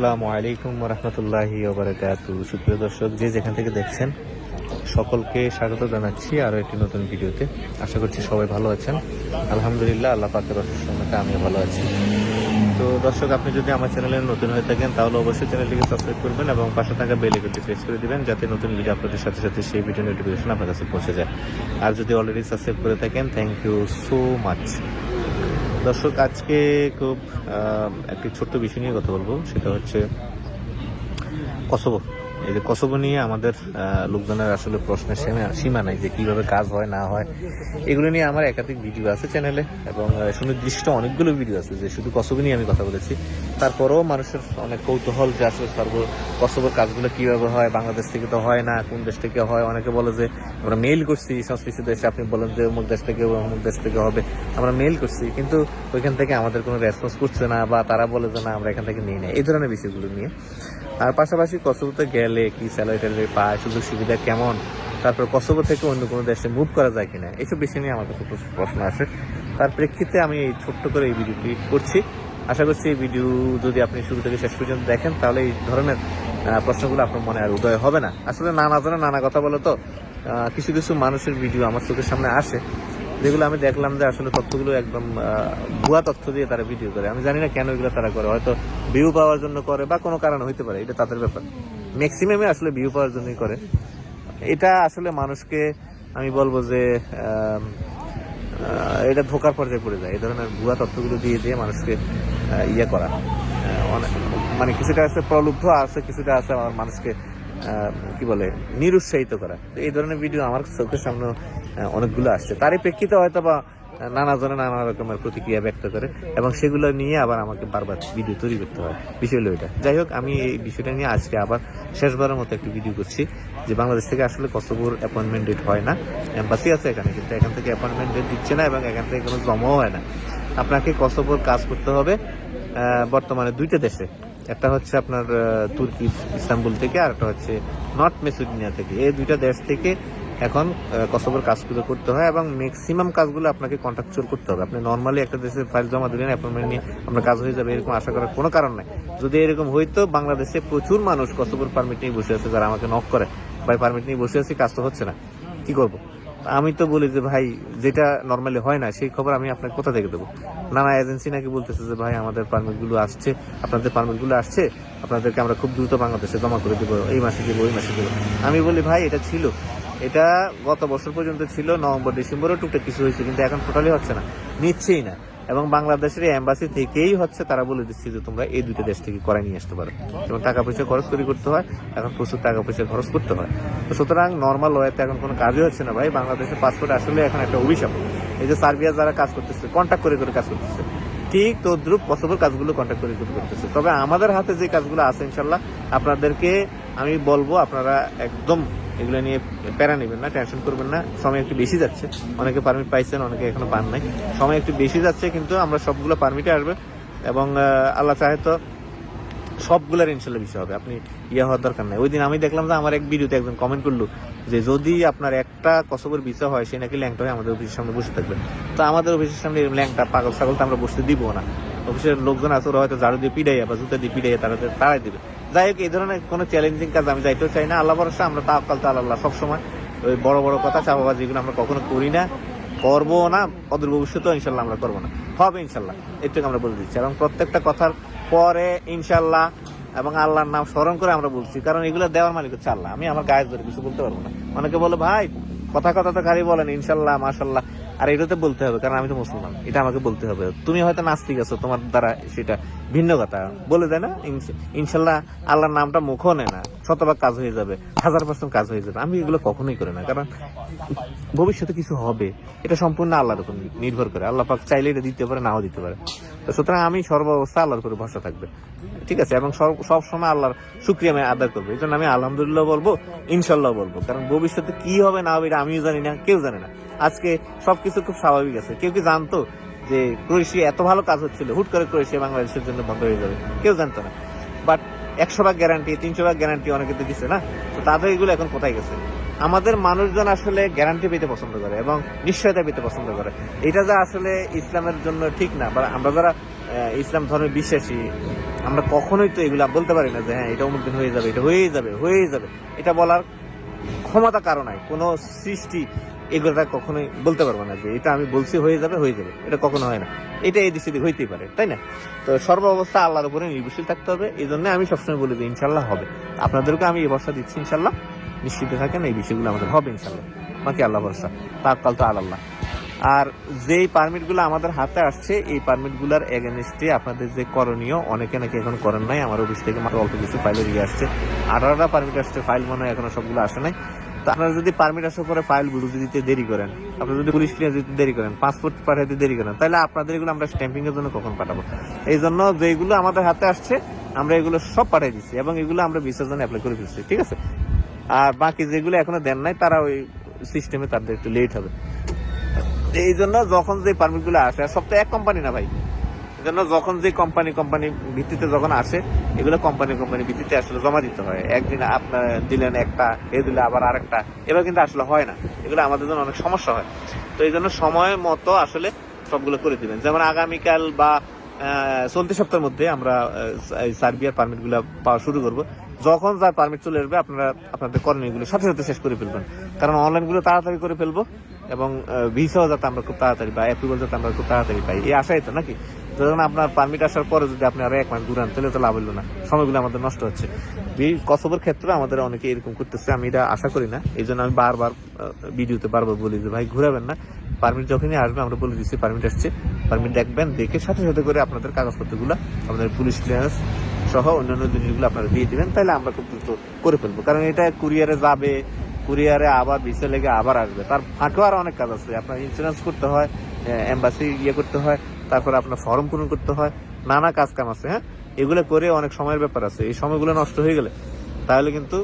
আসসালামু আলাইকুম রহমতুল্লাহি সুপ্রিয় দর্শক, যে যেখান থেকে দেখছেন, সকলকে স্বাগত জানাচ্ছি আরও একটি নতুন ভিডিওতে। আশা করছি সবাই ভালো আছেন। আলহামদুলিল্লাহ, আল্লাহ পাকের অসুস্থতা আমিও ভালো আছি। তো দর্শক, আপনি যদি আমার চ্যানেলে নতুন হয়ে থাকেন, তাহলে অবশ্যই চ্যানেলটিকে সাবস্ক্রাইব করবেন এবং পাশে থাকা বেল আইকনটি প্রেস করে দিবেন, যাতে নতুন ভিডিও আপলোডের সাথে সাথে সেই ভিডিও নোটিফিকেশন আপনার কাছে পৌঁছে যায়। আর যদি অলরেডি সাবস্ক্রাইব করে থাকেন থ্যাংক ইউ সো মাচ দর্শক আজকে খুব একটি ছোট্ট বিষয় নিয়ে কথা বলব। সেটা হচ্ছে কসবো এই যে কসবো নিয়ে আমাদের লোকজনের আসলে প্রশ্নের সীমা- নাই যে কীভাবে কাজ হয়, না হয়। এগুলো নিয়ে আমার একাধিক ভিডিও আছে চ্যানেলে এবং সুনির্দিষ্ট অনেকগুলো ভিডিও আছে যে শুধু কসবো নিয়ে আমি কথা বলেছি। তারপরেও মানুষের অনেক কৌতূহল যে আসলে সর্ব কসবোর কাজগুলো কীভাবে হয়, বাংলাদেশ থেকে তো হয় না, কোন দেশ থেকে হয়? অনেকে বলে যে, আমরা মেইল করছি সংশ্লিষ্ট দেশে, আপনি বলেন যে অমুক দেশ থেকে অমুক দেশ থেকে হবে। আমরা মেইল করছি, কিন্তু ওইখান থেকে আমাদের কোনো রেসপন্স করছে না বা তারা বলে যে, না, আমরা এখান থেকে নিই না এই ধরনের বিষয়গুলো নিয়ে। আর পাশাপাশি কসবোতে গেলে কি স্যালারি ট্যালারি পায়, সুযোগ সুবিধা কেমন, তারপর কসবো থেকে অন্য কোনো দেশে মুভ করা যায় কিনা এইসব বিষয় নিয়ে আমার কাছে প্রশ্ন আসে। তার প্রেক্ষিতে আমি এই ছোট্ট করে এই ভিডিওটি করছি। আশা করছি এই ভিডিও যদি আপনি শুরু থেকে শেষ পর্যন্ত দেখেন, তাহলে এই ধরনের প্রশ্নগুলো আপনার মনে আর উদয় হবে না। আসলে নানা জনে নানা কথা বলে তো কিছু কিছু মানুষের ভিডিও আমার চোখের সামনে আসে। যেগুলো আমি দেখলাম যে আসলে তথ্যগুলো একদম ভুয়া তথ্য দিয়ে তারা ভিডিও করে। আমি জানি না কেন এগুলো তারা করে। হয়তো ভিউ পাওয়ার জন্য করে বা কোনো কারণ হইতে পারে, এটা তাদের ব্যাপার। ম্যাক্সিমামে আসলে ভিউ পাওয়ার জন্যই করে। এটা আসলে মানুষকে, আমি বলব যে এটা ধোকার পর্যায়ে পড়ে যায়। এই ধরনের ভুয়া তথ্যগুলো দিয়ে দিয়ে মানুষকে ইয়ে করা। মানে কিছুটা আছে প্রলুব্ধ আছে কিছুটা আছে আমার মানুষকে কি বলে, নিরুৎসাহিত করা। এই ধরনের ভিডিও আমার চোখের সামনে অনেকগুলো আসছে। তারই প্রেক্ষিতে হয়তো বা নানা জনে নানা রকমের প্রতিক্রিয়া ব্যক্ত করে এবং সেগুলো নিয়ে আবার আমাকে বারবার ভিডিও তৈরি করতে হয়। বিষয় হলো এটা। যাই হোক, আমি এই বিষয়টা নিয়ে আজকে আবার শেষবারের মতো একটি ভিডিও করছি যে বাংলাদেশ থেকে আসলে কসবুর অ্যাপয়েন্টমেন্ট ডেট হয় না। এম্বাসি আছে এখানে, কিন্তু এখান থেকে অ্যাপয়েন্টমেন্ট ডেট দিচ্ছে না এবং এখান থেকে কোনো জমাও হয় না। আপনাকে কসবুর কাজ করতে হবে বর্তমানে দুইটা দেশে। একটা হচ্ছে আপনার তুর্কি, ইস্তাম্বুল থেকে, আর একটা হচ্ছে নর্থ মেসিডোনিয়া থেকে। এই দুইটা দেশ থেকে এখন কসবোর কাজগুলো করতে হয় এবং ম্যাক্সিমাম কাজগুলো আপনাকে কন্ট্রাকচুয়াল করতে হবে। আপনি নর্মালি একটা দেশের ফাইল জমা দিলেন অ্যাপয়েন্টমেন্ট নিয়ে আপনার কাজ হয়ে যাবে, এরকম আশা করার কোনো কারণ নাই। যদি এরকম হইতো, বাংলাদেশে প্রচুর মানুষ কসবোর পারমিট নিয়ে বসে আছে, যারা আমাকে নক করে, ভাই পারমিট নিয়ে বসে আছি, কাজ তো হচ্ছে না, কি করব? আমি তো বলি যে, ভাই, যেটা নর্মালি হয় না, সেই খবর আমি আপনাকে কোথা থেকে দেবো? নানা এজেন্সি নাকি বলতেছে যে, ভাই, আমাদের পারমিটগুলো আসছে, আপনাদের পারমিটগুলো আসছে, আপনাদেরকে আমরা খুব দ্রুত বাংলাদেশে জমা করে দেবো, এই মাসে দেবো, ওই মাসে দেবো। আমি বলি, ভাই, এটা ছিল। এটা গত বছর পর্যন্ত ছিল, নভেম্বর, ডিসেম্বরও টুকটাক কিছু হয়েছে, কিন্তু এখন টোটালি হচ্ছে না, নিচ্ছেই না। এবং বাংলাদেশের এম্বাসি থেকেই হচ্ছে, তারা বলে দিচ্ছে যে তোমরা এই দুটো দেশ থেকে করাই নিয়ে আসতে পারো। যেমন টাকা পয়সা খরচ করে করতে হয়, এখন প্রচুর টাকা পয়সা খরচ করতে হয়। তো সুতরাং নর্মাল ওয়েতে এখন কোনো কাজই হচ্ছে না ভাই, বাংলাদেশের পাসপোর্ট আসলে এখন একটা অভিশাপ। এই যে সার্বিয়া যারা কাজ করতেছে কন্ট্যাক্ট করে করে কাজ করতেছে। ঠিক তদ্রুপ পসিবল কাজগুলো কন্ট্যাক্ট করে করে করতেছে। তবে আমাদের হাতে যে কাজগুলো আছে, ইনশাল্লাহ, আপনাদেরকে আমি বলব, আপনারা একদম এগুলো নিয়ে প্যারা নেবেন না, টেনশন করবেন না। সময় একটু বেশি যাচ্ছে। অনেকে পারমিট পাইছেন, অনেকে এখনও পান নাই। সময় একটু বেশি যাচ্ছে, কিন্তু আমরা সবগুলো পারমিটে আসবে। এবং আল্লাহ চাহে তো সবগুলোর ইনশাল্লাহ বিষয় হবে। আপনি ইয়ে হওয়ার দরকার নাই। ওই দিন আমি দেখলাম যে আমার এক ভিডিওতে একজন কমেন্ট করল যে, যদি আপনার একটা কসবের বিষয় হয়, সে নাকি ল্যাংটা হয়ে আমাদের অফিসের সামনে বসে থাকবে। তো আমাদের অফিসের সামনে ল্যাংটা, পাগল, ছাগল তো আমরা বসতে দিব না। অফিসের লোকজন আছে, ওরা হয়তো ঝাড়ু দিয়ে পিড়াইয়া বা জুতা দিয়ে পিড়াইয়া তারা তারাই দিবে। যাই হোক, এই ধরনের কোনো চ্যালেঞ্জিং কাজ আমি যাইতেও চাই না। আল্লাহ ভরসা, আমরা তা তাকাল তাল আল্লাহ সবসময়। ওই বড় বড় কথা চাপাবাজি এগুলো আমরা কখনো করি না। করব না, অদূর ভবিষ্যতেও ইনশাল্লাহ আমরা করব না। হবে ইনশাল্লাহ, এটুকু আমরা বলে দিচ্ছি। এবং প্রত্যেকটা কথার পরে ইনশাল্লাহ এবং আল্লাহর নাম স্মরণ করে আমরা বলছি, কারণ এগুলো দেওয়ার মালিক হচ্ছে আল্লাহ। আমি আমার গায়ে ধরে কিছু বলতে পারব না। অনেকে বলে, ভাই, কথা কথা তো খালি বলেন, ইনশাল্লাহ, মাশাল্লাহ। আর এটাতে বলতে হবে, কারণ আমি তো মুসলমান, এটা আমাকে বলতে হবে। তুমি হয়তো নাস্তিক আছো, তোমার দ্বারা সেটা ভিন্ন কথা। বলে দেয় না ইনশাল্লাহ আল্লাহর নামটা মুখও নেয় না, শতভাগ কাজ হয়ে যাবে, হাজার পার্সেন্ট কাজ হয়ে যাবে। আমি এগুলো কখনোই করি না, কারণ ভবিষ্যতে কিছু হবে, এটা সম্পূর্ণ আল্লাহর উপর নির্ভর করে। আল্লাহ পাক চাইলে এটা দিতে পারে, নাও দিতে পারে। তো সুতরাং আমি সর্বাবস্থা আল্লাহর উপরে ভরসা থাকবে। ঠিক আছে, এবং সব- সময় আল্লাহর শুক্রিয়া আমি আদায় করব। এই জন্য আমি আলহামদুলিল্লাহ বলব, ইনশাল্লাহ বলব। কারণ ভবিষ্যতে কি হবে না হবে এটা আমিও জানি না, কেউ জানে না। আজকে সবকিছু খুব স্বাভাবিক আছে। কেউ কি জানতো যে ক্রোয়েশিয়া এত ভালো কাজ হচ্ছিল? হুট করে ক্রোয়েশিয়া বাংলাদেশের জন্য বন্ধ হয়ে যাবে। কেউ জানতো না। বাট একশো ভাগ গ্যারান্টি তিনশো ভাগ গ্যারান্টি অনেকে তো দিচ্ছে না। তো তাদের এগুলো এখন কোথায় গেছে? আমাদের মানুষজন আসলে গ্যারান্টি পেতে পছন্দ করে এবং নিশ্চয়তা পেতে পছন্দ করে। এটা যা আসলে ইসলামের জন্য ঠিক না। বা আমরা যারা ইসলাম ধর্মে বিশ্বাসী, আমরা কখনোই তো এগুলা বলতে পারি না যে হ্যাঁ এটা অমুক দিন হয়ে যাবে, এটা হয়েই যাবে হয়েই যাবে। এটা বলার ক্ষমতা কারও নাই। কোনো সৃষ্টি এগুলোটা কখনোই বলতে পারব না যে এটা আমি বলছি হয়ে যাবে হয়ে যাবে। এটা কখনো হয় না। এটা এই সেদিক হইতেই পারে, তাই না? তো সর্ব অবস্থা আল্লাহর উপরে নির্ভরশীল থাকতে হবে। এই জন্য আমি সবসময় বলি যে ইনশাল্লাহ হবে। আপনাদেরকে আমি এই বর্ষা দিচ্ছি ইনশাল্লাহ নিশ্চিত থাকেন, এই বিষয়গুলো আমাদের হবে ইনশাল্লাহ বাকি আল্লাহ ভরসা। তার কাল তো আল্লাহ আর যেই পারমিটগুলো আমাদের হাতে আসছে, এই পারমিটগুলোর এগেনস্টে আপনাদের যে করণীয়, অনেকে নাকি এখন করেন নাই। আমার অফিস থেকে মাত্র অল্প কিছু ফাইলে দিয়ে আসছে। আঠারোটা পারমিট আসছে ফাইল মনে হয় এখনও সবগুলো আসে নাই। তো আপনারা যদি পারমিট আসার পরে ফাইল বুঝে দিতে দেরি করেন, আপনারা যদি পুলিশ ক্লিয়ার দিতে দেরি করেন পাসপোর্ট পাঠাতে দেরি করেন, তাহলে আপনাদের এগুলো আমরা স্ট্যাম্পিং এর জন্য কখন পাঠাবো? এই জন্য যেগুলো আমাদের হাতে আসছে, আমরা এগুলো সব পাঠিয়ে দিচ্ছি এবং এগুলো আমরা ভিসার জন্য অ্যাপ্লাই করে ফেলছি, ঠিক আছে? আর বাকি যেগুলো এখনও দেন নাই, তারা ওই সিস্টেমে তাদের একটু লেট হবে। এই জন্য যখন যে পারমিটগুলো আসে সব তো এক কোম্পানি না ভাই। এই জন্য যখন যে কোম্পানি কোম্পানি ভিত্তিতে যখন আসে, এগুলো কোম্পানি কোম্পানি ভিত্তিতে আসলে জমা দিতে হয়। একদিন আপনার দিলেন একটা, এ দিলে আবার আরেকটা। এবার কিন্তু আসলে হয় না। এগুলো আমাদের জন্য অনেক সমস্যা হয়। তো এই জন্য সময় মতো আসলে সবগুলো করে দিবেন। যেমন আগামীকাল বা চলতি সপ্তাহের মধ্যে আমরা সার্বিয়ার পারমিটগুলো পাওয়া শুরু করব। যখন যার পারমিট চলে আসবে, আপনারা, আপনাদের করণীয়গুলো সাথে সাথে শেষ করে ফেলবেন। কারণ অনলাইনগুলো তাড়াতাড়ি করে ফেলব এবং ভিসাও যাতে আমরা খুব তাড়াতাড়ি পাই অ্যাপ্রুভাল যাতে আমরা খুব তাড়াতাড়ি পাই। এই আশাই তো নাকি? যখন আপনার পারমিট আসার পরে যদি আপনি আরও এক মাস ঘুরান, তাহলে তো লাভ হলো না। সময়গুলো আমাদের নষ্ট হচ্ছে। কসবের ক্ষেত্রে আমাদের অনেকে এরকম করতেছে, আমি এটা আশা করি না। এই জন্য আমি বারবার ভিডিওতে বারবার বলি যে, ভাই, ঘুরাবেন না। পারমিট যখনই আসবে, আমরা বলে দিচ্ছি পারমিট আসছে। পারমিট দেখবেন, দেখে সাথে সাথে করে আপনাদের কাগজপত্রগুলো আমাদের পুলিশ ক্লিয়ারেন্স সহ অন্যান্য জিনিসগুলো আপনারা দিয়ে দেবেন, তাহলে আমরা খুব দ্রুত করে ফেলব। কারণ এটা কুরিয়ারে যাবে কুরিয়ারে আবার ভিসা লেগে আবার আসবে। তার ফাঁকেও আর অনেক কাজ আছে। আপনার ইন্স্যুরেন্স করতে হয় এম্বাসি ইয়ে করতে হয় তারপরে আপনার ফর্ম পূরণ করতে হয়, নানা কাজ কাম আছে হ্যাঁ? এগুলো করে অনেক সময়ের ব্যাপার আছে। এই সময়গুলো নষ্ট হয়ে গেলে তাহলে কিন্তু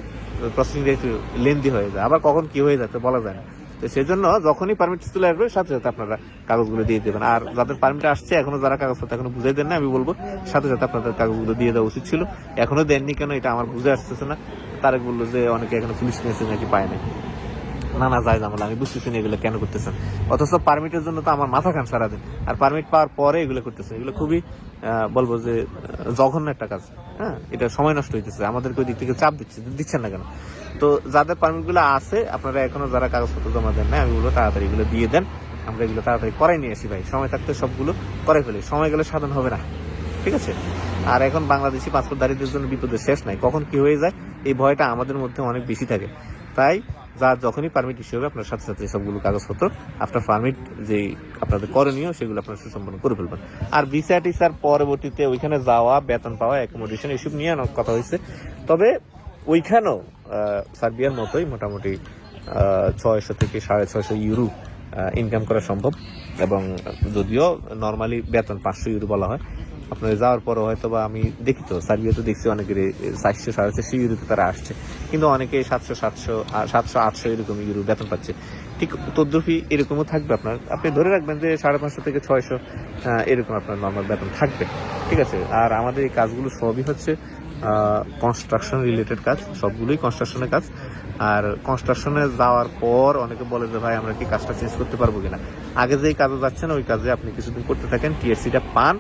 প্রসেসিংটা একটু লেন্দি হয়ে যায়। আবার কখন কি হয়ে যাচ্ছে বলা যায় না। তো সেই জন্য যখনই পারমিট চলে আসবে, সাথে সাথে আপনারা কাগজগুলো দিয়ে দেবেন। আর যাদের পারমিট আসছে, এখনও যারা কাগজপত্র এখনও বুঝাই দেন না আমি বলব, সাথে সাথে আপনাদের কাগজগুলো দিয়ে দেওয়া উচিত ছিল। এখনও দেননি কেন, এটা আমার বুঝে আসতেছে না। তারেক বলল যে, অনেকে এখনও পুলিশ মেসেজ নাকি পায় না না না যায় জামাল আমি বুঝতেছি না এগুলো কেন করতেছেন। অথচ পারমিটের জন্য তো আমার মাথা খান সারাদিন। আর পারমিট পাওয়ার পরে এগুলো করতেছে এগুলো খুবই বলব যে জঘন্য একটা কাজ। হ্যাঁ এটা সময় নষ্ট হইতেছে। আমাদেরকে ওই দিক থেকে চাপ দিচ্ছে, দিচ্ছেন না কেন? তো যাদের পারমিটগুলো আছে, আপনারা এখনও যারা কাগজপত্র জমা দেন না আমি বলব তাড়াতাড়ি এগুলো দিয়ে দেন। আমরা এগুলো তাড়াতাড়ি করাই নিয়ে আসি ভাই। সময় থাকতে সবগুলো করাই ফেলি। সময় গেলে সাধন হবে না। ঠিক আছে? আর এখন বাংলাদেশি পাসপোর্ট দারিদ্রের জন্য বিপদের শেষ নাই। কখন কি হয়ে যায়, এই ভয়টা আমাদের মধ্যে অনেক বেশি থাকে। তাই যার যখনই পারমিট ইস্যু হবে, আপনার সাথে সাথে সবগুলো কাগজপত্র, আপনার পারমিট যে আপনাদের করণীয়, সেগুলো আপনার সুসম্পন্ন করে ফেলবেন। আর ভিসা টিসার পরবর্তীতে ওইখানে যাওয়া, বেতন পাওয়া অ্যাকোমোডেশন এসব নিয়ে কথা হয়েছে। তবে ওইখানেও সার্বিয়ার মতোই মোটামুটি ছয়শো থেকে সাড়ে ছয়শো ইউরো ইনকাম করা সম্ভব। এবং যদিও নর্মালি বেতন পাঁচশো ইউরো বলা হয় আপনার যাওয়ার পরও হয়তো বা আমি দেখি তো সার্বিয়াতে দেখছি অনেকের চারশো সাড়ে চারশো ইউরোতে তারা আসছে। কিন্তু অনেকে সাতশো সাতশো সাতশো, আটশো এরকম ইউরো বেতন পাচ্ছে। ঠিক তদ্রুপি এরকমও থাকবে আপনার। আপনি ধরে রাখবেন যে সাড়ে পাঁচশো থেকে ছয়শো এরকম আপনার নর্মাল বেতন থাকবে। ঠিক আছে? আর আমাদের এই কাজগুলো সবই হচ্ছে কনস্ট্রাকশন রিলেটেড কাজ, সবগুলোই কনস্ট্রাকশনের কাজ। আর কনস্ট্রাকশনে যাওয়ার পর অনেকে বলে যে, ভাই, আমরা কি কাজটা চেঞ্জ করতে পারব কিনা? আগে যেই কাজে যাচ্ছেন, ওই কাজে আপনি কিছুদিন করতে থাকেন টিএসসিটা পান।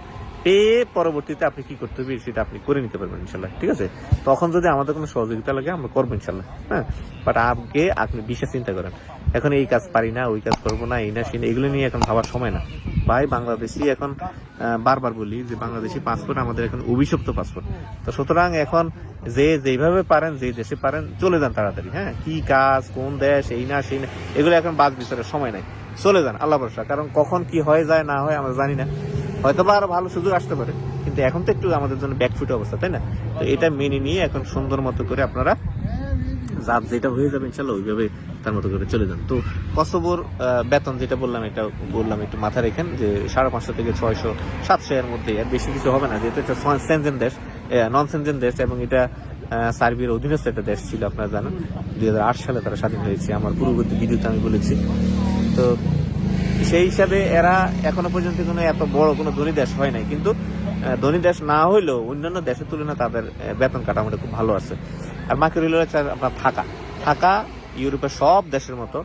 পেয়ে পরবর্তীতে আপনি কি করতে হবে সেটা আপনি করে নিতে পারবেন ইনশাল্লাহ ঠিক আছে? তখন যদি আমাদের কোনো সহযোগিতা লাগে, আমরা করব ইনশাল্লাহ হ্যাঁ? বাট আগে আপনি বিশেষ চিন্তা করেন, এখন এই কাজ পারি না, ওই কাজ করব না, এই না, সেই এগুলো নিয়ে এখন ভাবার সময় না। ভাই, বাংলাদেশি এখন বারবার বলি যে বাংলাদেশি পাসপোর্ট আমাদের এখন অভিশপ্ত পাসপোর্ট তো সুতরাং এখন যে যেভাবে পারেন, যে দেশে পারেন, চলে যান তাড়াতাড়ি হ্যাঁ? কি কাজ, কোন দেশ, এই না, সেই না, এগুলো এখন বাদ বিচারের সময় নাই। চলে যান, আল্লাহ ভরসা। কারণ কখন কি হয়ে, যায়, না হয়, আমরা জানি না। হয়তো বা আরও ভালো সুযোগ আসতে পারে। কিন্তু এখন তো একটু আমাদের জন্য ব্যাকফুট অবস্থা, তাই না? তো এটা মেনে নিয়ে এখন সুন্দর মতো করে আপনারা যার যেটা হয়ে যাবে ইনশাল্লাহ ওইভাবে তার মতো করে চলে যান। তো কসবর বেতন যেটা বললাম, এটা বললাম একটু মাথা রেখেন যে সাড়ে পাঁচশো থেকে ছয়শো, সাতশো এর মধ্যে আর বেশি কিছু হবে না। যেহেতু এটা সেনজেন দেশ নন সেনজেন দেশ এবং এটা সার্বিয়ার অধীনস্থ একটা দেশ ছিল, আপনারা জানেন। দুই হাজার আট সালে তারা স্বাধীন হয়েছে। আমার পূর্ববর্তী ভিডিওতে আমি বলেছি। তো সেই হিসাবে এরা এখনও পর্যন্ত কোনো এত বড় কোনো ধনী দেশ হয় নাই। কিন্তু ধনী দেশ না হইলেও অন্যান্য দেশের তুলনায় তাদের বেতন কাঠামোটা খুব ভালো আছে। আর মাকে রইল আপনার থাকা থাকা ইউরোপের সব দেশের মতো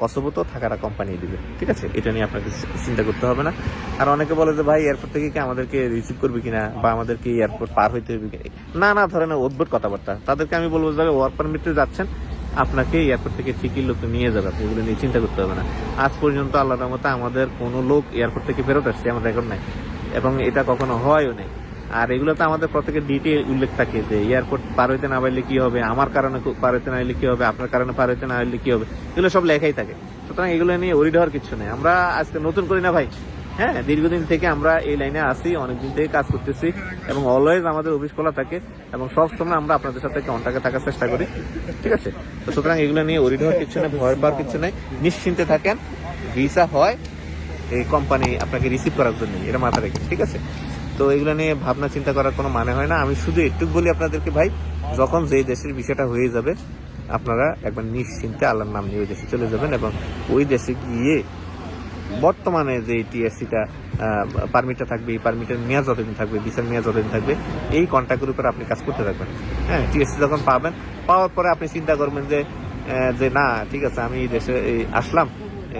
কসোভো তো থাকাটা কোম্পানি দিবে। ঠিক আছে? এটা নিয়ে আপনাকে চিন্তা করতে হবে না। আর অনেকে বলে যে, ভাই এয়ারপোর্ট থেকে কি আমাদেরকে রিসিভ করবে কিনা? বা আমাদেরকে এয়ারপোর্ট পার হইতে হবে কিনা? না না ধরনের অদ্ভুত কথাবার্তা। তাদেরকে আমি বলব যাবে ওয়ার্ক পারমিটে যাচ্ছেন আপনাকে এয়ারপোর্ট থেকে ঠিকই লোক নিয়ে যাবে, আপনি এগুলো নিয়ে চিন্তা করতে হবে না। আজ পর্যন্ত আল্লাহর মতো আমাদের কোনো লোক এয়ারপোর্ট থেকে ফেরত আসছে আমার রেকর্ড নাই। এবং এটা কখনো হয়ও নেই। আর এগুলো তো আমাদের প্রত্যেকের ডিটেল উল্লেখ থাকে যে এয়ারপোর্ট পার হইতে না পারলে কি হবে, আমার কারণে পার হইতে না হলে কি হবে, আপনার কারণে পার হইতে না হলে কি হবে, এগুলো সব লেখাই থাকে। সুতরাং এগুলো নিয়ে ওরিড হওয়ার কিছু নেই। আমরা আজকে নতুন করি না ভাই? হ্যাঁ দীর্ঘদিন থেকে আমরা এই লাইনে আসি অনেকদিন থেকে কাজ করতেছি এবং অলওয়েজ আমাদের অফিস খোলা থাকে এবং সব সময় আমরা আপনাদের সাথে কন্টাক্টে থাকার চেষ্টা করি, ঠিক আছে? তো সুতরাং এগুলো নিয়ে ওরিড হওয়ার কিছু নেই, ভয় পাওয়ার কিছু নেই, নিশ্চিন্তে থাকেন ভিসা হয়, এই কোম্পানি আপনাকে রিসিভ করার জন্য, এটা মাথা রেখে, ঠিক আছে? তো এগুলো নিয়ে ভাবনা চিন্তা করার কোনো মানে হয় না, আমি শুধু একটু বলি আপনাদেরকে ভাই, যখন যেই দেশের বিষয়টা হয়ে যাবে, আপনারা একবার নিশ্চিন্তে আল্লাহর নাম নিয়ে ওই দেশে চলে যাবেন এবং ওই দেশে গিয়ে বর্তমানে যে টিএসসিটা পারমিটটা থাকবে, এই পারমিটের মেয়াদ যতদিন থাকবে ভিসার মেয়াদ যতদিন থাকবে, এই কন্ট্যাক্টের উপর আপনি কাজ করতে থাকবেন। হ্যাঁ টিএসসি যখন পাবেন, পাওয়ার পরে আপনি চিন্তা করবেন যে যে না, ঠিক আছে, আমি দেশে আসলাম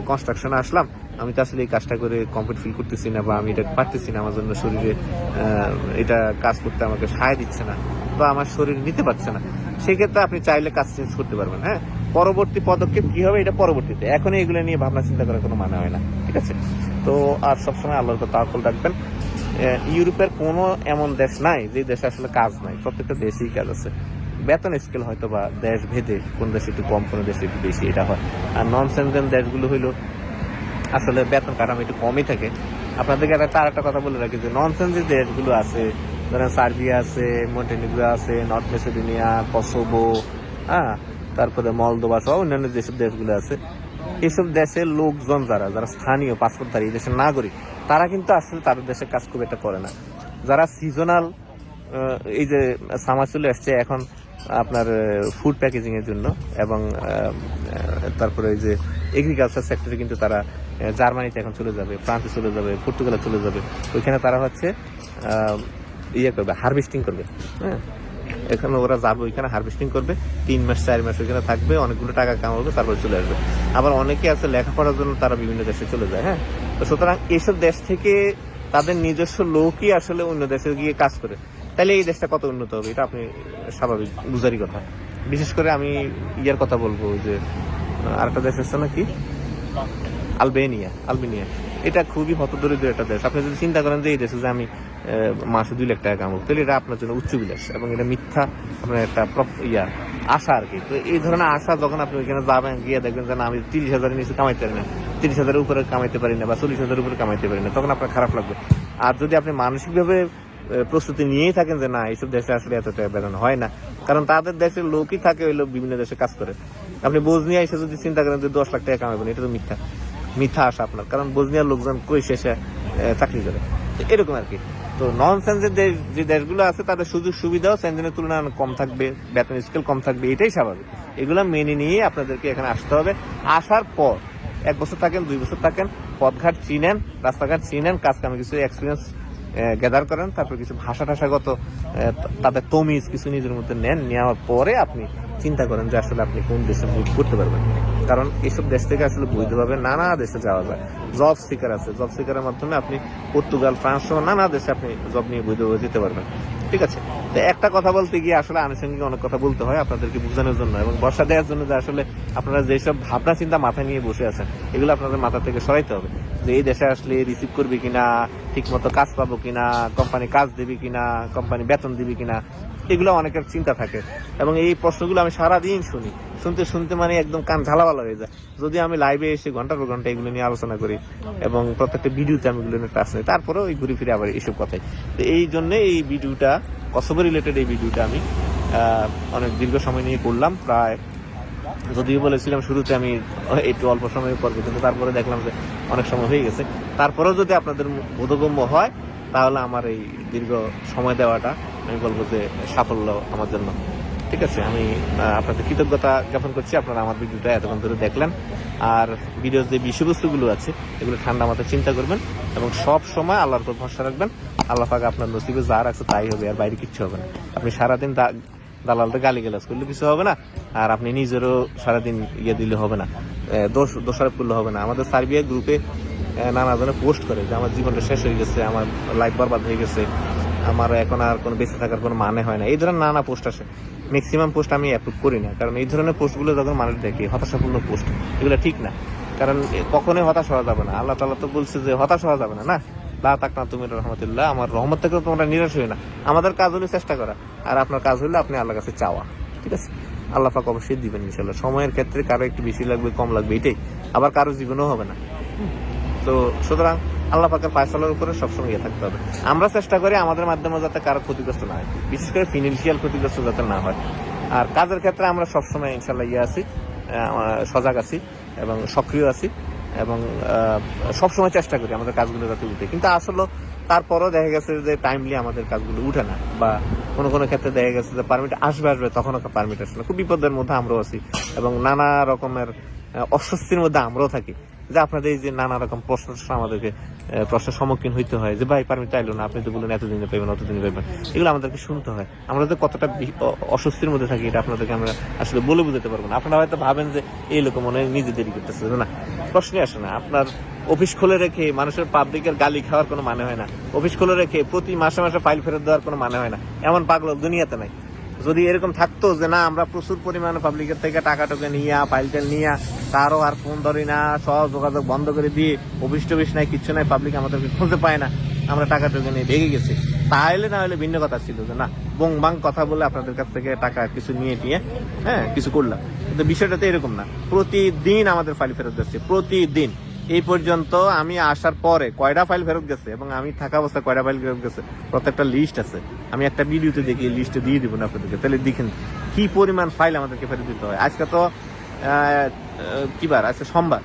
কনস্ট্রাকশনে আসলাম, আমি তো আসলে এই কাজটা করে কমফর্ট ফিল করতেছি না বা আমি এটা পারতেছি না, আমার জন্য শরীরে এটা কাজ করতে আমাকে সায় দিচ্ছে না, বা আমার শরীর নিতে পারছে না। সেক্ষেত্রে আপনি চাইলে কাজ চেঞ্জ করতে পারবেন হ্যাঁ? পরবর্তী পদক্ষেপ কি হবে, এটা পরবর্তীতে। এখন এগুলো নিয়ে ভাবনা চিন্তা করার কোনো মানে হয় না, ঠিক আছে? তো আর সবসময় আল্লাহর কথা আকল রাখবেন। ইউরোপের কোনো এমন দেশ নাই যে দেশে আসলে কাজ নাই। প্রত্যেকটা দেশেই কাজ আছে। বেতন স্কেল হয়তো বা দেশ ভেদে কোন দেশে একটু কম, কোন দেশে একটু বেশি, এটা হয়। আর নন সেনজেন দেশগুলো হইল, আসলে বেতন কাঠামো একটু কমই থাকে। আপনাদেরকে একটা আর একটা কথা বলে রাখি যে নন যে দেশগুলো আছে, ধরেন সার্বিয়া আছে, মন্টেনিগ্রো আছে, নর্থ মেসিডোনিয়া, কসোভো হ্যাঁ তারপরে মলদোবা সহ অন্যান্য যেসব দেশগুলো আছে, এসব দেশের লোকজন যারা যারা স্থানীয় পাসপোর্টধারী, এই দেশের নাগরিক, তারা কিন্তু আসলে তাদের দেশে কাজ খুব একটা করে না। যারা সিজনাল এই যে সামার চলে আসছে, এখন আপনার ফুড প্যাকেজিংয়ের জন্য এবং তারপরে এই যে এগ্রিকালচার সেক্টরে কিন্তু তারা জার্মানিতে এখন চলে যাবে, ফ্রান্সে চলে যাবে, পর্তুগালে চলে যাবে। ওইখানে তারা হচ্ছে ইয়ে করবে হারভেস্টিং করবে হ্যাঁ? এখানে ওরা যাবে ওইখানে হারভেস্টিং করবে, তিন মাস, চার মাস ওইখানে থাকবে, অনেকগুলো টাকা কামাবে, তারপরে চলে আসবে। আবার অনেকে আছে লেখাপড়ার জন্য তারা বিভিন্ন দেশে চলে যায় হ্যাঁ? তো সুতরাং এইসব দেশ থেকে তাদের নিজস্ব লোকই আসলে অন্য দেশে গিয়ে কাজ করে। তাহলে এই দেশটা কত উন্নত হবে, এটা আপনি স্বাভাবিক বুঝারই কথা। বিশেষ করে আমি ইয়ার কথা বলব যে, আরেকটা দেশ আছে নাকি? Albania Albania. এটা খুবই হতদরিদ্র একটা দেশ। আপনি যদি চিন্তা করেন যে এই দেশে যে আমি মাসে দুই লাখ টাকা কামাবো। তাহলে এটা আপনার জন্য উচ্চ বিলাস এবং এটা মিথ্যা, আপনার একটা ইয়া, আশা আর কি। তো এই ধরনের আশা যখন আপনি ওইখানে যাবেন, গিয়ে দেখবেন যে না, আমি তিরিশ হাজারের নিচে কামাইতে পারি না। তিরিশ হাজারের উপরে কামাইতে পারি না বা চল্লিশ হাজারের উপরে কামাইতে পারি না, তখন আপনার খারাপ লাগবে। আর যদি আপনি মানসিকভাবে প্রস্তুতি নিয়েই থাকেন যে না, এইসব দেশে আসলে এত টাকা হয় না, কারণ তাদের দেশের লোকই থাকে, ওই লোক বিভিন্ন দেশে কাজ করে। আপনি বোঝনিয়া এসে যদি চিন্তা করেন যে দশ লাখ টাকা কামাবেন এটা তো মিথ্যা। মিথ্যা আশা আপনার, কারণ বোঝনিয়ার লোকজন কই শেষে চাকরি করে? এরকম আর কি। তো নন সেন্সের দেশ যে দেশগুলো আছে, তাদের সুযোগ সুবিধাও সেন্সেনের তুলনায় কম থাকবে বেতন স্কেল কম থাকবে, এটাই স্বাভাবিক। এগুলো মেনে নিয়ে আপনাদেরকে এখানে আসতে হবে। আসার পর, এক বছর থাকেন, দুই বছর থাকেন, পথঘাট চিনেন, রাস্তাঘাট চিনেন কাজ কামে কিছু এক্সপিরিয়েন্স গ্যাদার করেন, তারপর কিছু ভাষা টাষাগত তাদের তমিজ কিছু নিজের মধ্যে নেন, নেওয়ার পরে আপনি চিন্তা করেন যে আসলে আপনি কোন দেশে মুভ করতে পারবেন। কারণ এইসব দেশ থেকে আসলে বৈধভাবে নানা দেশে যাওয়া যায়। জব সিকার আছে। জব সিকারের মাধ্যমে আপনি পর্তুগাল ফ্রান্স সহ নানা দেশে আপনি জব নিয়ে বৈধভাবে যেতে পারবেন। ঠিক আছে? তো একটা কথা বলতে গিয়ে আসলে আনুষঙ্গিক অনেক কথা বলতে হয় আপনাদেরকে বোঝানোর জন্য এবং বর্ষা দেওয়ার জন্য যে আসলে আপনারা যেসব ভাবনা চিন্তা মাথায় নিয়ে বসে আছেন, এগুলো আপনাদের মাথা থেকে সরাইতে হবে। যে এই দেশে আসলে রিসিভ করবে কিনা ঠিক মতো কাজ পাবো কিনা কোম্পানি কাজ দেবে কিনা কোম্পানি বেতন দিবে কিনা, এগুলো অনেকের চিন্তা থাকে। এবং এই প্রশ্নগুলো আমি সারাদিন শুনি। শুনতে শুনতে মানে একদম কান ঝালাভালা হয়ে যায়। যদি আমি লাইভে এসে ঘণ্টার পর ঘণ্টা এগুলো নিয়ে আলোচনা করি এবং প্রত্যেকটা ভিডিওতে আমি এগুলো নিয়ে টাচ নেই, তারপরেও ওই ঘুরে ফিরে আবার এইসব কথাই। তো এই জন্য এই ভিডিওটা কসব রিলেটেড এই ভিডিওটা আমি অনেক দীর্ঘ সময় নিয়ে করলাম। প্রায় যদিও বলেছিলাম শুরুতে আমি একটু অল্প সময় করব কিন্তু তারপরে দেখলাম যে অনেক সময় হয়ে গেছে। তারপরেও যদি আপনাদের বোধগম্য হয়, তাহলে আমার এই দীর্ঘ সময় দেওয়াটা আমি বলব যে সাফল্য আমার জন্য। ঠিক আছে, আমি আপনাদের কৃতজ্ঞতা জ্ঞাপন করছি, আপনারা আমার ভিডিওটা এতক্ষণ ধরে দেখলেন। আর ভিডিওর যে বিষয়বস্তুগুলো আছে, এগুলো ঠান্ডা মাথায় চিন্তা করবেন এবং সব সময় আল্লাহর উপর ভরসা রাখবেন। আল্লাহ পাক আপনার নসিবে যা রাখছে তাই হবে, আর বাইরে কিচ্ছু হবে না। আপনি সারাদিন দালালদের গালি গালাজ করলে কিছু হবে না, আর আপনি নিজেরও সারাদিন ইয়ে দিলে হবে না দোষ, দোষারোপ করলে হবে না। আমাদের সার্বিয়া গ্রুপে নানা জনে পোস্ট করে যে আমার জীবনটা শেষ হয়ে গেছে, আমার লাইফ বরবাদ হয়ে গেছে, আমার এখন আর কোনো বেঁচে থাকার কোনো মানে হয় না। এই ধরনের নানা পোস্ট আসে। ম্যাক্সিমাম পোস্ট আমি অ্যাপ্রুভ করি না। কারণ এই ধরনের পোস্টগুলো যখন মানুষ দেখে, হতাশাপূর্ণ পোস্ট এগুলো ঠিক না। কারণ কখনোই হতাশ হওয়া যাবে না। আল্লাহ তালা তো বলছে যে হতাশ হওয়া যাবে না না? লা তাক না তুমি রহমতুল্লাহ, আমার রহমত থেকে তোমরা নিরাশ হয়ে না। আমাদের কাজ হলো চেষ্টা করা। আর আপনার কাজ হলো আপনি আল্লাহর কাছে চাওয়া। ঠিক আছে? আল্লাহ পাক অবশ্যই দিবেন ইনশাল্লাহ সময়ের ক্ষেত্রে কারও একটু বেশি লাগবে, কম লাগবে, এটাই। আবার কারও জীবনেও হবে না। তো সুতরাং আল্লাহ পাকের ফায়সালার উপরে সবসময় ইয়ে থাকতে হবে। আমরা চেষ্টা করি আমাদের মাধ্যমে যাতে কারও ক্ষতিগ্রস্ত না হয়। বিশেষ করে ফিনান্সিয়াল ক্ষতিগ্রস্ত যাতে না হয়। আর কাজের ক্ষেত্রে আমরা সবসময় ইনশাল্লাহ ইয়ে আছি সজাগ আছি এবং সক্রিয় আছি এবং সবসময় চেষ্টা করি আমাদের কাজগুলো যাতে উঠে। কিন্তু আসলে তারপরও দেখা গেছে যে টাইমলি আমাদের কাজগুলো উঠে না বা কোনো কোনো ক্ষেত্রে দেখা গেছে যে পারমিট আসবে আসবে তখন একটা পারমিট আসে না। খুব বিপদের মধ্যে আমরাও আছি এবং নানা রকমের অস্বস্তির মধ্যে আমরাও থাকি। যে আপনাদের এই যে নানা রকম প্রশ্ন আমাদেরকে প্রশ্নের সম্মুখীন হইতে হয়, যে, ভাই পারমিট আইলো না, আপনি তো বললেন এতদিনে পাইবেন, অতদিনে পাইবেন। এগুলো আমাদেরকে শুনতে হয়। আমরা তো কতটা অস্বস্তির মধ্যে থাকি, এটা আপনাদেরকে আমরা আসলে বলে বুঝতে পারব না। আপনারা হয়তো ভাবেন যে, এই লোক মনে হয় নিজে দেরি করতেছে। না, প্রশ্নই আসে না। আপনার অফিস খুলে রেখে মানুষের পাবলিকের গালি খাওয়ার কোনো মানে হয় না। অফিস খুলে রেখে প্রতি মাসে মাসে ফাইল ফেরত দেওয়ার কোনো মানে হয় না। এমন পাগল দুনিয়াতে নাই। যদি এরকম থাকতো যে না, আমরা প্রচুর পরিমাণে পাবলিকের থেকে টাকা টোকে নিয়ে ফাইল টাইল নিয়ে কারও আর ফোন ধরি না, সব যোগাযোগ বন্ধ করে দিয়ে অফিস টফিস নাই কিচ্ছু নাই পাবলিক আমাদেরকে খুঁজে পায় না, আমরা টাকা টোকে নিয়ে ভেঙে গেছি। তাহলে না হলে ভিন্ন কথা ছিল যে না, বং বাং কথা বলে আপনাদের কাছ থেকে টাকা কিছু নিয়ে নিয়ে হ্যাঁ কিছু করলাম। কিন্তু বিষয়টা তো এরকম না। প্রতিদিন আমাদের ফাইল ফেরত যাচ্ছে, প্রতিদিন। এই পর্যন্ত আমি আসার পরে কয়টা ফাইল ফেরত গেছে এবং আমি থাকা অবস্থায় কয়টা ফাইল ফেরত গেছে? প্রত্যেকটা লিস্ট আছে। আমি একটা ভিডিওতে দেখি লিস্টে দিয়ে দিব না আপনাদেরকে। তাহলে দেখেন কি পরিমাণ ফাইল আমাদেরকে ফেরত দিতে হয়। আজকে তো আহ, আহ, কি বার? আজকে সোমবার।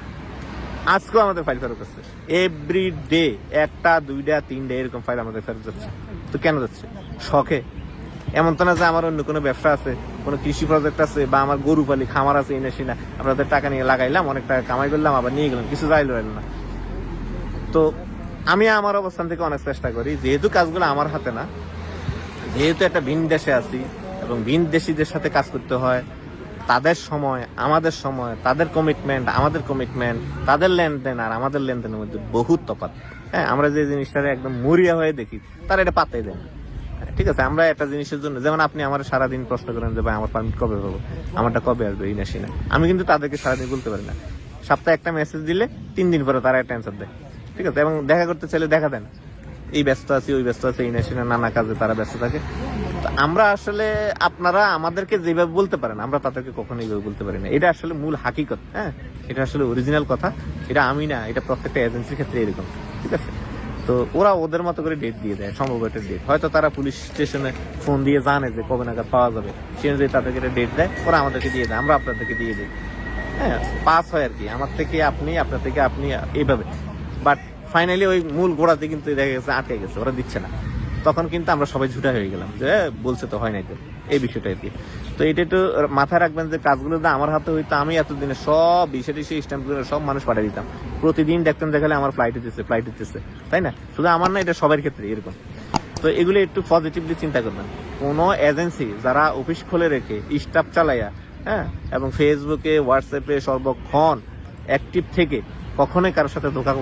আজকেও আমাদের ফাইল ফেরত আছে এভরি ডে একটা দুইটা তিনটা এরকম ফাইল আমাদের ফেরত যাচ্ছে। তো কেন যাচ্ছে? শখে। এমন তো না যে আমার অন্য কোনো ব্যবসা আছে, কোনো কৃষি প্রজেক্ট আছে, বা আমার গরু পালি, খামার আছে এনে সিনা আপনাদের টাকা নিয়ে লাগাইলাম, অনেক টাকা কামাই করলাম, আবার নিয়ে গেলাম, কিছু যাইলো এলো না। তো আমি আমার অবস্থান থেকে অনেক চেষ্টা করি, যেহেতু কাজগুলো আমার হাতে না, যেহেতু একটা ভিন দেশে আছি, এবং ভিন দেশিদের সাথে কাজ করতে হয়, তাদের সময়, আমাদের সময়, তাদের কমিটমেন্ট আমাদের কমিটমেন্ট তাদের লেনদেন আর আমাদের লেনদেনের মধ্যে বহুত তফাৎ। হ্যাঁ আমরা যে জিনিসটারে একদম মরিয়া হয়ে দেখি, তারা এটা পাতাই দেয় ঠিক আছে, আমরা একটা জিনিসের জন্য যেমন আপনি আমার সারাদিন প্রশ্ন করেন যে, ভাই, আমার পারমিট কবে পাবো? আমারটা কবে আসবে? এই না না। আমি কিন্তু তাদেরকে সারাদিন বলতে পারি না। সপ্তাহে একটা মেসেজ দিলে তিন দিন পরে তারা একটা অ্যান্সার দেয়। ঠিক আছে, এবং দেখা করতে চাইলে দেখা দেন। এই ব্যস্ত আছি, ওই ব্যস্ত আছে, এই না না, নানা কাজে তারা ব্যস্ত থাকে। তো আমরা আসলে আপনারা আমাদেরকে যেভাবে বলতে পারেন, আমরা তাদেরকে কখনো এইভাবে বলতে পারি না। এটা আসলে মূল হাকিকত হ্যাঁ? এটা আসলে অরিজিনাল কথা। এটা আমি না, এটা প্রত্যেকটা এজেন্সির ক্ষেত্রে এরকম। ঠিক আছে? তো ওরা ওদের মতো করে ডেট দিয়ে দেয় সম্ভব একটা ডেট হয়তো তারা পুলিশ স্টেশনে ফোন দিয়ে জানে যে কবে নাগাদ পাওয়া যাবে। সে অনুযায়ী তাদেরকে ডেট দেয় ওরা আমাদেরকে দিয়ে দেয় আমরা আপনাদেরকে দিয়ে দিই। হ্যাঁ পাস হয় আর কি। আমার থেকে আপনি আপনার থেকে আপনি এইভাবে। বাট ফাইনালি ওই মূল গোড়াতে কিন্তু দেখা গেছে আটকে গেছে ওরা দিচ্ছে না। তখন কিন্তু আমরা সবাই ঝুটা হয়ে গেলাম যে "এ, বলছে তো হয় নাই তো। এই বিষয়টা আর কি। তো এটা একটু মাথায় রাখবেন যে কাজগুলো যদি আমার হাতে হইতো, আমি এতদিনে সব বিষয় টিসে স্ট্যাম্পগুলো সব মানুষ পাঠিয়ে দিতাম। প্রতিদিন দেখতাম দেখালে আমার ফ্লাইট হতেছে ফ্লাইট হইতেছে, তাই না? শুধু আমার না, এটা সবার ক্ষেত্রে এরকম। তো এগুলো একটু পজিটিভলি চিন্তা করবেন। কোনো এজেন্সি যারা অফিস খুলে রেখে স্টাফ চালাইয়া হ্যাঁ এবং ফেসবুকে হোয়াটসঅ্যাপে সর্বক্ষণ অ্যাক্টিভ থেকে কখনোই কারোর সাথে ধোকা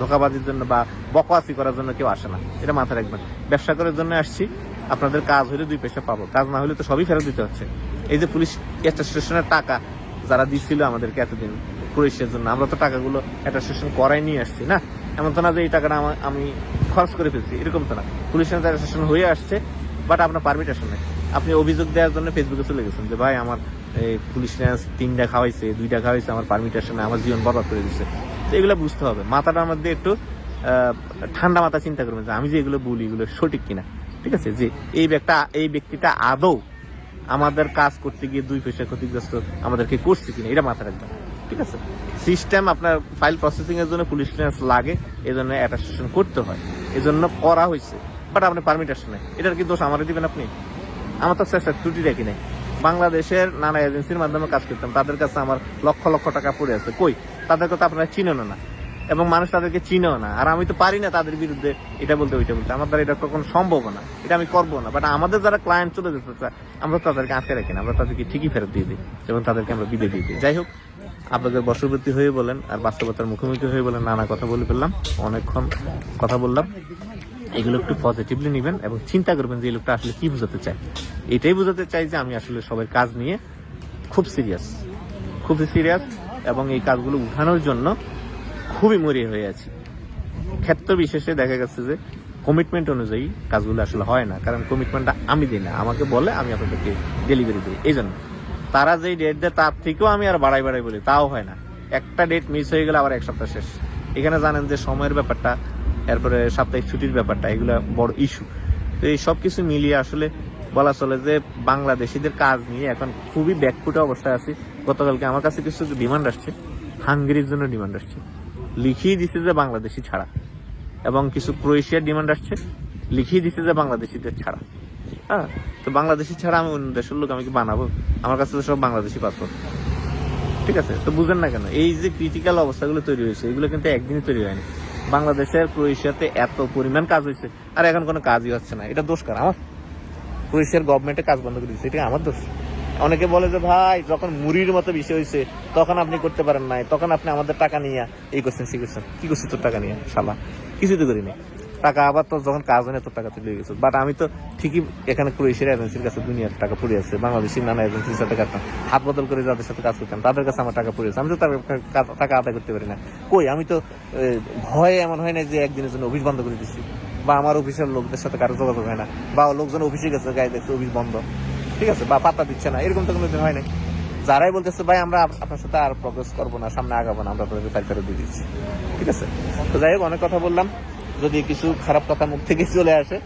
ধোকাবাজির জন্য বা বকওয়াসি করার জন্য কেউ আসে না। এটা মাথায় রাখবেন। ব্যবসা করার জন্য আসছি। আপনাদের কাজ হলে দুই পয়সা পাবো। কাজ না হলে তো সবই ফেরত দিতে হচ্ছে। এই যে পুলিশ একটা স্টেশনের টাকা যারা দিচ্ছিল আমাদেরকে এতদিন পুলিশের জন্য, আমরা তো টাকাগুলো একটা স্টেশন করাই নিয়ে আসছি, না? এমন তো না যে এই টাকাটা আমা- আমি খরচ করে ফেলছি, এরকম তো না। পুলিশের স্টেশন হয়ে আসছে বাট আপনার পারমিট আসে না আপনি অভিযোগ দেওয়ার জন্য ফেসবুকে চলে গেছেন যে, ভাই, আমার এই পুলিশ তিনটা খাওয়াইছে, দুইটা খাওয়াইছে, আমার পারমিট আসে না আমার জীবন বরবাদ করে দিচ্ছে তো এগুলো বুঝতে হবে। মাথাটার মধ্যে একটু ঠান্ডা মাথা চিন্তা করবেন যে, আমি যে এগুলো বলি, এগুলো সঠিক কিনা? ঠিক আছে? যে এই ব্যক্তিটা এই ব্যক্তিটা আদৌ আমাদের কাজ করতে গিয়ে দুই পয়সা ক্ষতিগ্রস্ত আমাদেরকে করছে কিনা, এটা মাথায় রাখবেন, ঠিক আছে? সিস্টেম আপনার ফাইল প্রসেসিং এর জন্য পুলিশ ক্লিয়ারেন্স লাগে এই জন্য অ্যাটাস্টেশন করতে হয় এই জন্য করা হয়েছে বাট আপনি পারমিট আসে নাই, এটার কি দোষ আমারই দিবেন আপনি? আমার তো চেষ্টা ত্রুটি রাখি নাই। বাংলাদেশের নানা এজেন্সির মাধ্যমে কাজ করতাম, তাদের কাছে আমার লক্ষ লক্ষ টাকা পড়ে আছে, কই? তাদেরকে তো আপনারা চিনেন না। এবং মানুষ তাদেরকে চিনেও না। আর আমি তো পারি না তাদের বিরুদ্ধে এটা বলতে, ওইটা বলতে। আমার দ্বারা এটা কখনো সম্ভব না। এটা আমি করব না। বাট আমাদের যারা ক্লায়েন্ট চলে যেতে চায় আমরা তাদেরকে আটকে রাখি না। আমরা তাদেরকে ঠিকই ফেরত দিয়ে দিই এবং তাদেরকে আমরা বিদে দিয়ে দিই। যাই হোক, আপনাদের বশবর্তী হয়ে বলেন আর বাস্তবতার মুখোমুখি হয়ে বলেন নানা কথা বলে ফেললাম। অনেকক্ষণ কথা বললাম। এগুলো একটু পজিটিভলি নেবেন এবং চিন্তা করবেন যে এই লোকটা আসলে কি বোঝাতে চায়। এটাই বোঝাতে চাই যে আমি আসলে সবাই কাজ নিয়ে খুব সিরিয়াস খুবই সিরিয়াস এবং এই কাজগুলো উঠানোর জন্য খুবই মরিয়া হয়ে আছি। ক্ষেত্র বিশেষে দেখা গেছে যে কমিটমেন্ট অনুযায়ী কাজগুলো আসলে হয় না, কারণ কমিটমেন্টটা আমি দিই না। আমাকে বলে আমি আপনাদেরকে ডেলিভারি দিই। এই জন্য তারা যেই ডেট দেয়, তার থেকেও আমি আর বাড়াই বাড়াই বলি। তাও হয় না। একটা ডেট মিস হয়ে গেলে আবার এক সপ্তাহ শেষ। এখানে জানেন যে, সময়ের ব্যাপারটা, এরপরে সাপ্তাহিক ছুটির ব্যাপারটা, এগুলো বড় ইস্যু তো এই সব কিছু মিলিয়ে আসলে বলা চলে যে, বাংলাদেশিদের কাজ নিয়ে এখন খুবই ব্যাকফুটে অবস্থায় আছি। গতকালকে আমার কাছে কিছু ডিমান্ড আসছে। হাঙ্গেরির জন্য ডিমান্ড আসছে। লিখিয়ে দিছে যে বাংলাদেশি ছাড়া। এবং কিছু ক্রোয়েশিয়ার ডিমান্ড আসছে, লিখিয়ে দিছে যে বাংলাদেশিদের ছাড়া। হ্যাঁ? তো বাংলাদেশি ছাড়া আমি অন্য দেশের লোক আমি কি বানাবো? আমার কাছে তো সব বাংলাদেশি পাসপোর্ট ঠিক আছে? তো বুঝেন না কেন, এই যে ক্রিটিক্যাল অবস্থাগুলো তৈরি হয়েছে, এগুলো কিন্তু একদিনই তৈরি হয়নি। বাংলাদেশের ক্রোয়েশিয়াতে এত পরিমাণ কাজ হয়েছে। আর এখন কোনো কাজই হচ্ছে না। এটা দোষ কার? আমার? ক্রোয়েশিয়ার গভর্নমেন্টে কাজ বন্ধ করে দিচ্ছে এটা আমার দোষ? অনেকে বলে যে, ভাই, যখন মুড়ির মতো বিষয় হয়েছে তখন আপনি করতে পারেন নাই, তখন আপনি আমাদের টাকা নিয়ে এই করছেন সে করছেন কি করছিস তোর টাকা নিয়ে, শালা? কিছু তো করিনি। টাকা আবার তো যখন কাজ হয় তোর টাকা তুলে গেছে। বাট আমি তো ঠিকই এখানে ক্রোয়েশিয়ার এজেন্সির কাছে দুনিয়ার টাকা পড়ে আছে, বাংলাদেশের নানা এজেন্সির সাথে কাটতাম। হাত বদল করে যাদের সাথে কাজ করতাম, তাদের কাছে আমার টাকা পড়ে আছে। আমি তো তাদের কা- টাকা আদায় করতে পারি না। কই, আমি তো ভয়ে এমন হয় না যে একদিনের জন্য অফিস বন্ধ করে দিচ্ছি বা আমার অফিসের লোকদের সাথে কারও যোগাযোগ হয় না। বা লোকজন অফিসে গেছে, গায়ে দেখছে অফিস বন্ধ। ঠিক আছে, বা পাত্তা দিচ্ছে না এরকম তো কোনোদিন হয় নাই। যারাই বলতেছে, ভাই, আমরা আপনার সাথে আর প্রগ্রেস করব না, সামনে আগাবো না, আমরা আপনাদের ফাইল দিয়ে দিচ্ছি। ঠিক আছে? তো যাই হোক, অনেক কথা বললাম। যদি কিছু খারাপ কথা মুখ থেকে চলে আসে,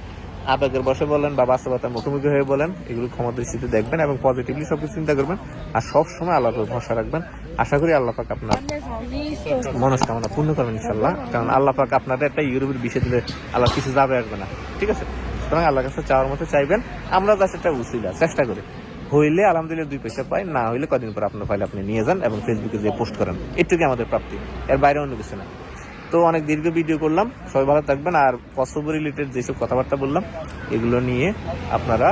আবেগের বসে বলেন বা বাস্তবতার মুখোমুখি হয়ে বলেন, এগুলো ক্ষমা দৃষ্টিতে দেখবেন এবং পজিটিভলি সবকিছু চিন্তা করবেন। আর সব সময় আল্লাহর ভরসা রাখবেন। আশা করি আল্লাহ পাক আপনার মনস্কামনা পূর্ণ করবেন ইনশাল্লাহ কারণ আল্লাহ পাক আপনাদের একটা ইউরোপের বিষয় দিলে আল্লাহ কিছু যাবে আসবে না। ঠিক আছে? সুতরাং আল্লাহর কাছে চাওয়ার মতো চাইবেন। আমরা যা সেটা উচিলা চেষ্টা করি। হইলে আলহামদুলিল্লাহ দুই পয়সা পাই, না হইলে কদিন পর আপনার ফাইল আপনি নিয়ে যান এবং ফেসবুকে যে পোস্ট করেন। এটুকুই আমাদের প্রাপ্তি, এর বাইরে অন্য কিছু না। তো অনেক দীর্ঘ ভিডিও করলাম, সবাই ভালো থাকবেন। আর কসব রিলেটেড যেসব কথাবার্তা বললাম, এগুলো নিয়ে আপনারা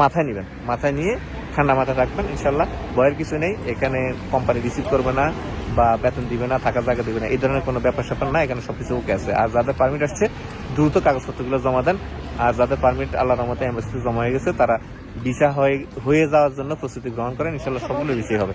মাথায় নেবেন। মাথায় নিয়ে ঠান্ডা মাথা রাখবেন ইনশাল্লাহ ভয়ের কিছু নেই, এখানে কোম্পানি রিসিভ করবে না বা বেতন দিবে না, থাকার জায়গা দিবে না, এই ধরনের কোনো ব্যাপার স্যাপার না, এখানে সবকিছু ওকে আছে। আর যাদের পারমিট আসছে দ্রুত কাগজপত্রগুলো জমা দেন। আর যাদের পারমিট আল্লাহ রহমতে এম্বাসিতে জমা হয়ে গেছে, তারা ভিসা হয়ে হয়ে যাওয়ার জন্য প্রস্তুতি গ্রহণ করেন। ইনশাল্লাহ সবগুলো বিষয় হবে।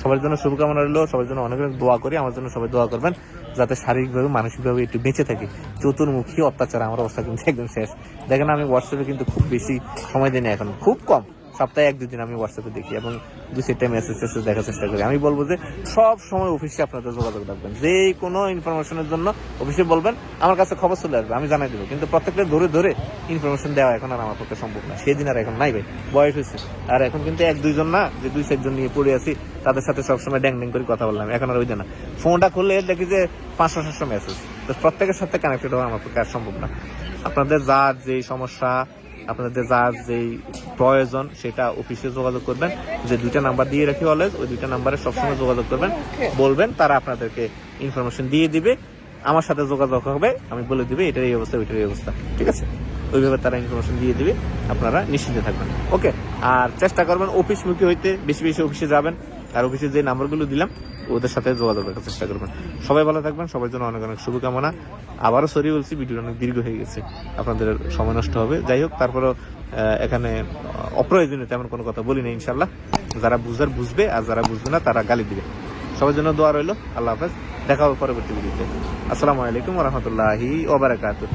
সবার জন্য শুভকামনা রইল। সবার জন্য অনেক অনেক দোয়া করি। আমার জন্য সবাই দোয়া করবেন যাতে শারীরিকভাবে, মানসিকভাবে একটু বেঁচে থাকি। চতুর্মুখী অত্যাচার আমার অবস্থা কিন্তু একদম শেষ। দেখেন আমি হোয়াটসঅ্যাপে কিন্তু খুব বেশি সময় দিই না এখন। খুব কম। সপ্তাহে এক দুদিন আমি হোয়াটসঅ্যাপে দেখি এবং দু চারটা মেসেজ টেসেজ দেখার চেষ্টা করি। আমি বলব যে সব সময় অফিসে আপনাদের যোগাযোগ রাখবেন। যে কোনো ইনফরমেশনের জন্য অফিসে বলবেন, আমার কাছে খবর চলে আসবে, আমি জানাই দেবো। কিন্তু প্রত্যেকটা ধরে ধরে ইনফরমেশন দেওয়া এখন আর আমার পক্ষে সম্ভব না। সেদিন আর এখন নাই ভাই, বয়স হয়েছে। আর এখন কিন্তু এক, দুইজন না, যে দুই, চারজন নিয়ে পড়ে আছি, তাদের সাথে সবসময় ড্যাং ড্যাং করে কথা বললাম। এখন আর ওই না, ফোনটা খুললে দেখি যে পাঁচশো, সাতশো মেসেজ তো প্রত্যেকের সাথে কানেক্টেড হওয়া আমার পক্ষে আর সম্ভব না। আপনাদের যার যে সমস্যা আপনাদের যার যেই প্রয়োজন সেটা অফিসে যোগাযোগ করবেন। যে দুইটা নাম্বার দিয়ে রাখি অলওয়েজ ওই দুইটা নাম্বারে সবসময় যোগাযোগ করবেন। বলবেন তারা আপনাদেরকে ইনফরমেশন দিয়ে দিবে। আমার সাথে যোগাযোগ হবে আমি বলে দিবে এটার এই অবস্থা ওইটার এই অবস্থা। ঠিক আছে? ওইভাবে তারা ইনফরমেশন দিয়ে দিবে আপনারা নিশ্চিন্তে থাকবেন। ওকে আর চেষ্টা করবেন অফিসমুখী হইতে বেশি বেশি অফিসে যাবেন। আর অফিসে যে নাম্বারগুলো দিলাম ওদের সাথে যোগাযোগ রাখার চেষ্টা করবেন। সবাই ভালো থাকবেন, সবার জন্য অনেক অনেক শুভকামনা। আবারও সরি বলছি, ভিডিওটা অনেক দীর্ঘ হয়ে গেছে। আপনাদের সময় নষ্ট হবে। যাই হোক, তারপরেও এখানে অপ্রয়োজনীয় তেমন কোনো কথা বলি না ইনশাল্লাহ যারা বুঝার বুঝবে, আর যারা বুঝবে না, তারা গালি দিবে। সবার জন্য দোয়া রইল। আল্লাহ হাফেজ। দেখা হবে পরবর্তী ভিডিওতে। আসসালামু আলাইকুম রহমতুল্লাহি ওবরাকাতুহ